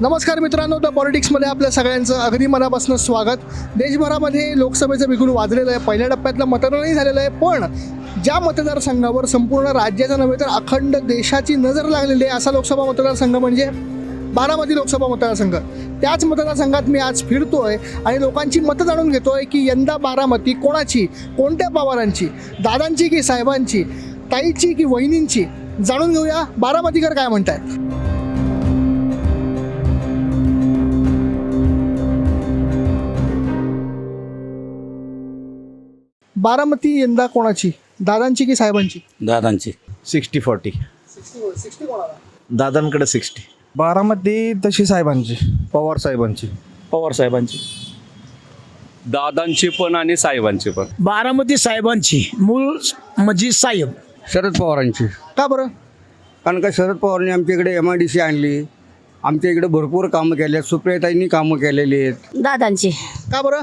नमस्कार मित्रांनो द पॉलिटिक्समध्ये आपल्या सगळ्यांचं अगदी मनापासून स्वागत. देशभरामध्ये लोकसभेचं बिगुल वाजलेलं आहे. पहिल्या टप्प्यातलं मतदानही झालेलं आहे. पण ज्या मतदारसंघावर संपूर्ण राज्याचा नव्हे तर अखंड देशाची नजर लागलेली आहे असा लोकसभा मतदारसंघ म्हणजे बारामती लोकसभा मतदारसंघ. त्याच मतदारसंघात मी आज फिरतोय आणि लोकांची मतं जाणून घेतोय की यंदा बारामती कोणाची कोणत्या पवारांची दादांची की साहेबांची ताईची की वहिनींची? जाणून घेऊया बारामतीकर काय म्हणतात बारामती यंदा कोणाची? दादांची की साहेबांची? दादांची. Sixty forty. दादांकडे सिक्स्टी. बारामती तशी साहेबांची. पवार साहेबांची. पवार साहेबांची. दादांची पण आणि साहेबांची पण. बारामती साहेबांची. मूळ म्हणजे साहेब. शरद पवारांची. का बरं? कारण का शरद पवारांनी आमच्या इकडे एम आय डी सी आणली. आमच्या इकडे भरपूर कामं केली आहेत सुप्रियाताईंनी कामं केलेली आहेत. दादांची. का बरं?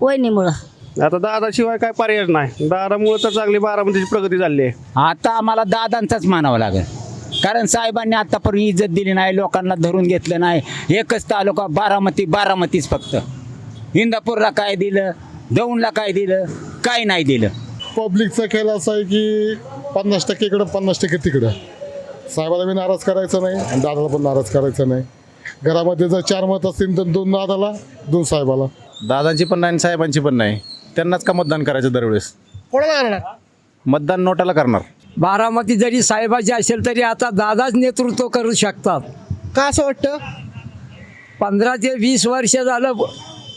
वहिनीमुळं. आता दादाशिवाय काय पर्याय नाही. दादामुळे तर चांगली बारामतीची प्रगती झाली आहे. आता आम्हाला दादांचाच मानावं लागेल. कारण साहेबांनी आतापर्यंत इज्जत दिली नाही लोकांना धरून घेतलं नाही. एकच तालुका बारामती बारामतीच फक्त. इंदापूरला काय दिलं दौंडला काय दिलं काय नाही दिलं. पब्लिकचा खेळ असा आहे की पन्नास टक्के इकडं पन्नास टक्के तिकडं. साहेबाला बी नाराज करायचं नाही आणि दादाला पण नाराज करायचं नाही. घरामध्ये जर चार मत असतील तर दोन दादाला दोन साहेबाला. दादांची पण नाही आणि साहेबांची पण नाही. त्यांनाच का मतदान करायचं दरवेळेस? कोणाला करणार? मतदान नोटाला करणार. बारामती जरी साहेबाची असेल तरी आता दादाच नेतृत्व करू शकतात. का असं वाटतं? पंधरा ते वीस वर्ष झालं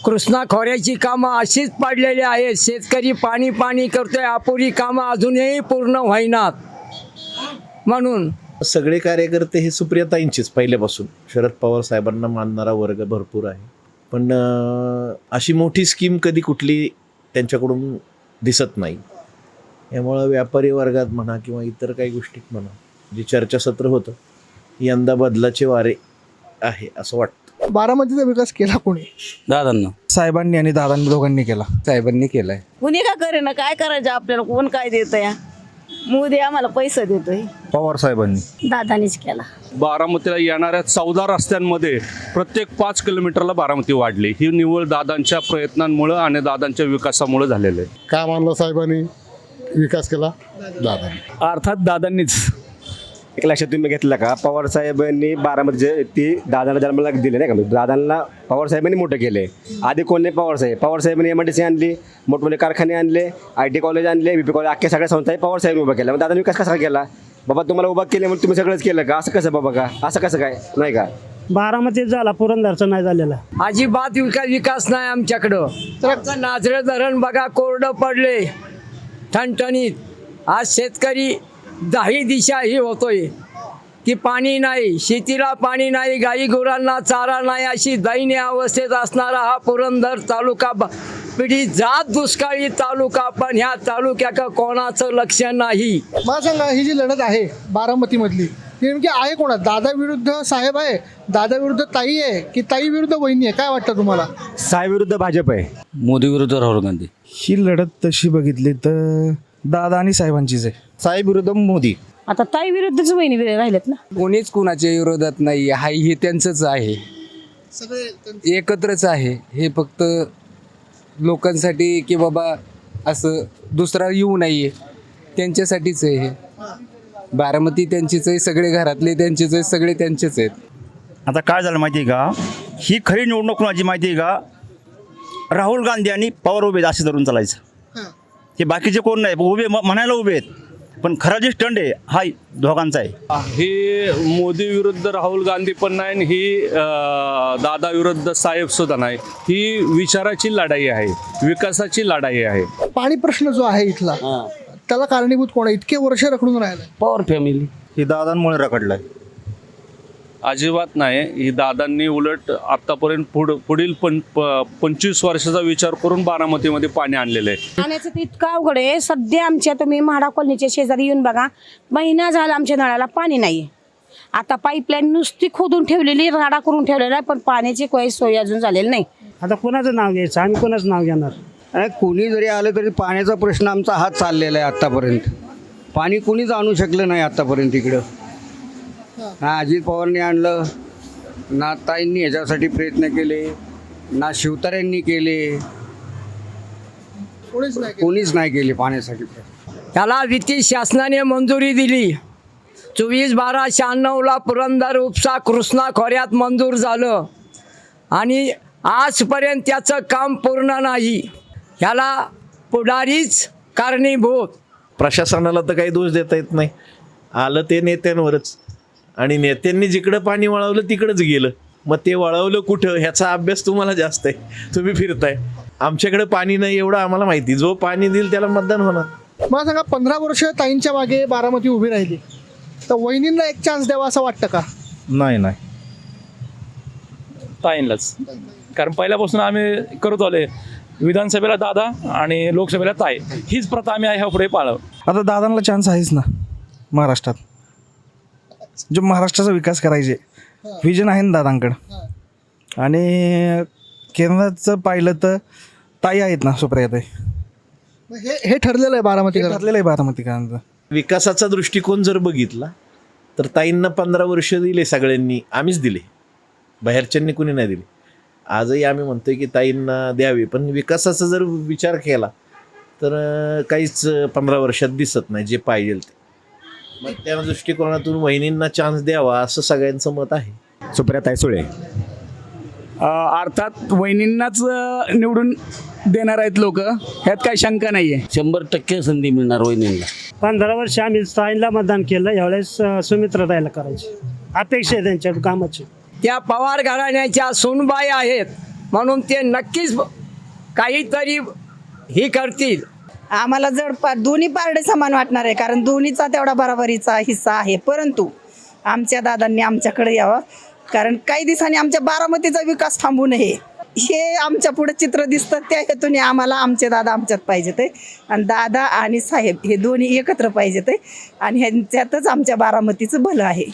कृष्णा खोऱ्याची कामं अशीच पडलेली आहेत. शेतकरी पाणी पाणी करतोय अपुरी कामं अजूनही पूर्ण होईनात. म्हणून सगळे कार्यकर्ते हे सुप्रियाताईंचेच पहिल्यापासून. शरद पवार साहेबांना मानणारा वर्ग भरपूर आहे. पण अं, अशी मोठी स्कीम कधी कुठली त्यांच्याकडून दिसत नाही. यामुळं व्यापारी वर्गात म्हणा किंवा इतर काही गोष्टीत म्हणा जे चर्चासत्र होतं यंदा बदलाचे वारे आहे असं वाटतं. बारामतीचा विकास केला कोणी? दादांना. साहेबांनी आणि दादांनी दोघांनी केला. साहेबांनी केलाय. कुणी का करेना? काय करायचं आपल्याला? कोण काय देतं या मोदी आम्हाला पैसा देतोय. पवार साहेबांनी. दादानीच केला. बारामतीला येणाऱ्या चौदा रस्त्यांमध्ये प्रत्येक पाच किलोमीटरला बारामती वाढली. ही निवड दादांच्या प्रयत्नांमुळं आणि दादांच्या विकासामुळे झालेलं आहे. काय मानलं साहेबांनी? विकास केला? दादानी. अर्थात दादांनीच. एक लक्षात तुम्ही घेतलं का? पवार साहेबांनी बारामती जे ती दादाला जन्माला दिले नाही का? दादांना पवार साहेबांनी मोठं केले. आधी कोण नाही पवार साहेब? पवार साहेबांनी एम आय डी सी आणली मोठमोठे कारखाने आणले आय टी कॉलेज आणले बी पी कॉलेज अख्ख्या सगळ्या संस्था पवार साहेब उभा केल्या. मग दादांनी विकास कसा केला? बाबा तुम्हाला उभा केले म्हणून तुम्ही सगळंच केलं का? असं कसं बाबा का? असं कसं काय? नाही का? बारामतीत झाला पुरंदरचा नाही झालेला. अजिबात विकास विकास नाही आमच्याकडं. तर नाझरे धरण बघा कोरडं पडले. ठणठणीत. आज शेतकरी दाही दिशा ही होतोय. की पाणी नाही शेतीला पाणी नाही गाई गुरांना चारा नाही अशी दयनीय अवस्थेत असणारा हा पुरंदर तालुका ब- पिढी जात दुष्काळी तालुका पण ह्या तालुक्याकडं कोणाचं लक्ष नाही. मला सांगा ही जी लढत आहे बारामतीमधली ती नेमकी आहे कोणा दादा विरुद्ध साहेब आहे दादा विरुद्ध ताई आहे की ताई विरुद्ध वहिनी आहे? काय वाटतं तुम्हाला? साहेब विरुद्ध भाजप आहे. मोदी विरुद्ध राहुल गांधी. ही लढत तशी बघितली तर दादा आणि साहेबांचीच आहे. साहेब विरुद्ध मोदी. आता ताई विरुद्धच वहिनी विरुद्ध राहिलेत ना? कोणीच कुणाच्या विरोधात नाही हाय हे त्यांचंच आहे. सगळे एकत्रच आहे. हे फक्त लोकांसाठी की बाबा असं दुसरा येऊ नये त्यांच्यासाठीच आहे हे. बारामती त्यांचीच आहे सगळे घरातले त्यांचेच आहे सगळे त्यांचेच आहेत. आता काय झालं माहिती आहे का? ही खरी निवडणूक कोणाची माहिती आहे का? राहुल गांधी आणि पवार उभे असे धरून चालायचं. हे बाकीचे कोण नाही उभे म्हणायला उभे आहेत. पण खरा जे स्टंड आहे हा दोघांचा आहे. ही मोदी विरुद्ध राहुल गांधी पण नाही आणि ही दादा विरुद्ध साहेब सुद्धा नाही. ही विचाराची लढाई आहे विकासाची लढाई आहे. पाणी प्रश्न जो आहे इथला त्याला कारणीभूत कोण आहे? इतके वर्ष रखडून राहिलं पवार फॅमिली ही दादांमुळे रखडलाय. अजिबात नाही. ही दादांनी उलट आतापर्यंत पुढ पुढील पं प- पंचवीस वर्षाचा विचार करून बारामतीमध्ये पाणी आणलेलं आहे. पाण्याचं तर इतकं अवघड आहे. सध्या आमच्या तुम्ही म्हाडा कॉलनीच्या शेजारी येऊन बघा महिना झाला आमच्या नळाला पाणी नाही. आता पाईपलाईन नुसती खोदून ठेवलेली राडा करून ठेवलेला आहे पण पाण्याची काही सोय अजून झालेली नाही. आता कोणाचं नाव घ्यायचं? आम्ही कोणाचं नाव घेणार? कुणी जरी आलं तरी पाण्याचा प्रश्न आमचा हात चाललेला आहे आत्तापर्यंत. पाणी कुणीच आणू शकलं नाही आत्तापर्यंत इकडं. हा अजित पवारने आणलं. ना ताईंनी ह्याच्यासाठी प्रयत्न केले. ना शिवतार्यांनी केले. कोणीच नाही केलं. कोणीच नाही केले पाण्यासाठी. प्रयत्न याला वित्तीय शासनाने मंजुरी दिली. चोवीस बारा शहाण्णवला पुरंदर उपसा कृष्णा खोऱ्यात मंजूर झालं. आणि आजपर्यंत त्याचं काम पूर्ण नाही. ह्याला पुढारीच कारणीभूत. प्रशासनाला तर काही दोष देता येत नाही. आलं ते नेत्यांवरच. आणि नेत्यांनी जिकडं पाणी वळवलं तिकडंच गेलं. मग ते वळवलं कुठं? ह्याचा अभ्यास तुम्हाला जास्त आहे. तुम्ही फिरताय. आमच्याकडे पाणी नाही एवढं आम्हाला माहिती. जो पाणी देईल त्याला मतदान होणार. मला सांगा पंधरा वर्ष ताईंच्या मागे बारामती उभी राहिली. तर वहिनींना एक चान्स द्यावा असं वाटतं का? नाही नाही. ताईंलाच. कारण पहिल्यापासून आम्ही करत आलोय. विधानसभेला दादा आणि लोकसभेला ताई. हीच प्रथा आम्ही ह्या पुढे पाळव. आता दादांना चान्स आहेच ना महाराष्ट्रात. जो महाराष्ट्राचा विकास करायचे. विजन आहे ना दादांकडं. आणि केंद्राचं पाहिलं तर ताई आहेत ना सुप्रियाताई. मग हे हे ठरलेलं आहे बारामती ठरलेलं आहे बारामतीकरांचं. विकासाचा दृष्टिकोन जर बघितला तर ताईंना पंधरा वर्ष दिले सगळ्यांनी आम्हीच दिले. बाहेरच्यांनी कुणी नाही दिले. आजही आम्ही म्हणतोय की ताईंना द्यावे पण विकासाचा जर विचार केला तर काहीच पंधरा वर्षात दिसत नाही जे पाहिजे ते. मग त्या दृष्टिकोनातून वहिनींना चान्स द्यावा असं सगळ्यांचं मत आहे. सुप्रियाताई सुळे अर्थात वहिनींनाच निवडून देणार आहेत लोक. ह्यात काही शंका नाही आहे शंभर टक्के संधी मिळणार वहिनींना. पंधरा वर्ष आम्ही ताईंला मतदान केलं यावेळेस सुमित्र ताईला करायची. अपेक्षा आहे त्यांच्या कामाची. त्या पवार घराण्याच्या सोनबाई आहेत म्हणून ते नक्कीच काहीतरी ही करतील. आम्हाला जड पा दोन्ही पारडे समान वाटणार आहे कारण दोन्हीचा तेवढा बराबरीचा हिस्सा आहे. परंतु आमच्या दादांनी आमच्याकडे यावं कारण काही दिवसांनी आमच्या बारामतीचा विकास थांबू नये. हे आमच्या पुढे चित्र दिसतं त्या हेतूने आम्हाला आमचे दादा आमच्यात पाहिजेत आहे. आणि दादा आणि साहेब हे दोन्ही एकत्र पाहिजेत आहे. आणि ह्यांच्यातच आमच्या बारामतीचं भलं आहे.